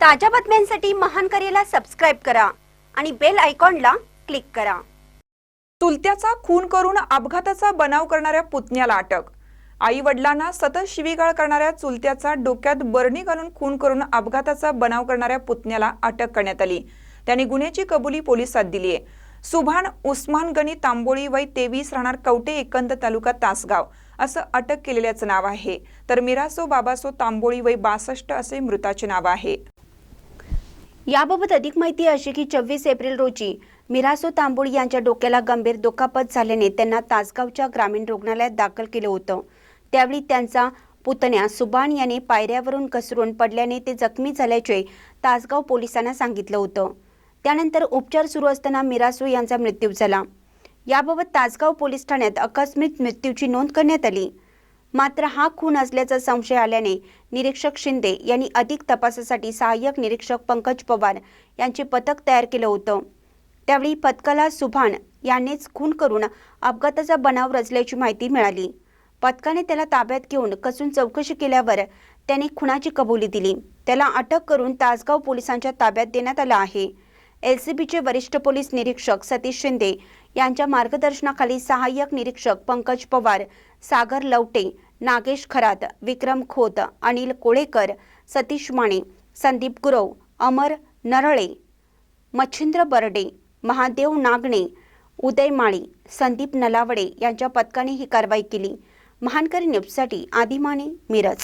ताज्या बातम्यांसाठी महान करेला सबस्क्राईब करा आणि बेल आयकॉनला क्लिक करा. चुलत्याचा खून करून अपघाताचा बनाव करणाऱ्या पुतण्याला अटक. आई वडिलांना सतत शिवीगाळ करणाऱ्या चुलत्याचा डोक्यात बरणी घालून खून करून अपघाताचा बनाव करणाऱ्या पुतण्याला अटक करण्यात आली. त्यांनी गुन्ह्याची कबुली पोलिसात दिली आहे सुभान उस्मान गणी तांबोळी वय तेवीस राहणार कवटे एकंद तालुका तासगाव असं अटक केलेल्याचं नाव आहे. तर मिरासो बाबासो तांबोळी वय बासष्ट असे मृताचे नाव आहे. याबाबत अधिक माहिती अशी की चोवीस एप्रिल रोजी मिरासो तांबोळी यांच्या डोक्याला गंभीर दुखापत झाल्याने त्यांना तासगावच्या ग्रामीण रुग्णालयात दाखल केलं होतं. त्यावेळी त्यांचा पुतण्या सुबान याने पायऱ्यावरून घसरून पडल्याने ते जखमी झाल्याचे तासगाव पोलिसांना सांगितलं होतं. त्यानंतर उपचार सुरू असताना मिरासो यांचा मृत्यू झाला. याबाबत तासगाव पोलीस ठाण्यात आकस्मिक मृत्यूची नोंद करण्यात आली. मात्र हा खून असल्याचा संशय आल्याने निरीक्षक शिंदे यांनी अधिक तपासासाठी सहाय्यक निरीक्षक पंकज पवार यांचे पथक तयार केलं होतं. त्यावेळी पथकाला सुभान यानेच खून करून अपघाताचा बनाव रचल्याची माहिती मिळाली. पथकाने त्याला ताब्यात घेऊन कसून चौकशी केल्यावर त्याने खुनाची कबुली दिली. त्याला अटक करून तासगाव पोलिसांच्या ताब्यात देण्यात आलं आहे. एलसीबीचे वरिष्ठ पोलीस निरीक्षक सतीश शिंदे यांच्या मार्गदर्शनाखाली सहाय्यक निरीक्षक पंकज पवार सागर लवटे नागेश खरात विक्रम खोत अनिल कोळेकर सतीश माने संदीप गुरव अमर नरळे मच्छिंद्र बर्डे महादेव नागणे उदय माळी संदीप नलावडे यांच्या पथकाने ही कारवाई केली. महानकरी न्यूजसाठी आदिमाने मिरज.